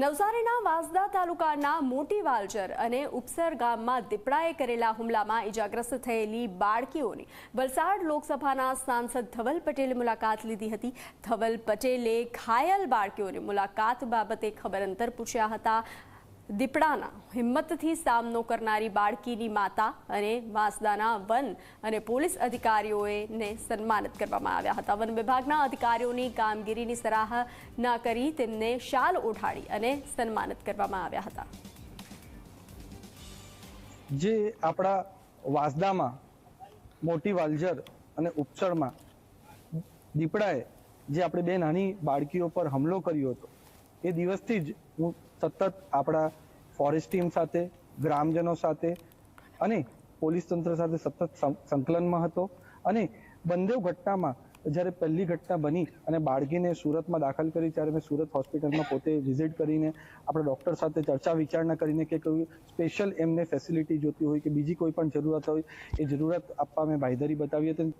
નવસારીના વાંસદા તાલુકાના મોટી વાલચર અને ઉપસર ગામમાં દીપડાએ કરેલા હુમલામાં ઇજાગ્રસ્ત થયેલી બાળકીઓની વલસાડ લોકસભાના સાંસદ ધવલ પટેલે મુલાકાત લીધી હતી. ધવલ પટેલે ઘાયલ બાળકીઓની મુલાકાત બાબતે ખબર અંતર પૂછ્યા હતા. દીપડાના હિંમતથી સામનો કરનારી બાળકીની માતા અને વાંસદાના વન અને પોલીસ અધિકારીઓને સન્માનિત કરવામાં આવ્યા હતા. વન વિભાગના અધિકારીઓની કામગીરીની સરાહના કરી તેમને શાલ ઓઢાડી અને સન્માનિત કરવામાં આવ્યા હતા. જે આપણા વાંસદામાં, મોટી વાલજર અને ઉપસળમાં દીપડાએ જે આપણે બે નાની બાળકીઓ પર હુમલો કર્યો હતો એ દિવસથી જ હું સતત આપણા ફોરેસ્ટ ટીમ સાથે, ગ્રામજનો સાથે અને પોલીસ તંત્ર સાથે સતત સંકલનમાં હતો. અને બંદેવ ઘટનામાં જ્યારે પહેલી ઘટના બની અને બાળકીને સુરતમાં દાખલ કરી ત્યારે મેં સુરત હોસ્પિટલમાં પોતે વિઝિટ કરીને આપણા ડૉક્ટર સાથે ચર્ચા વિચારણા કરીને કે કોઈ સ્પેશિયલ એમને ફેસિલિટી જોતી હોય કે બીજી કોઈ પણ જરૂરત હોય, એ જરૂરત આપવા મેં બાંયધરી બતાવી હતી.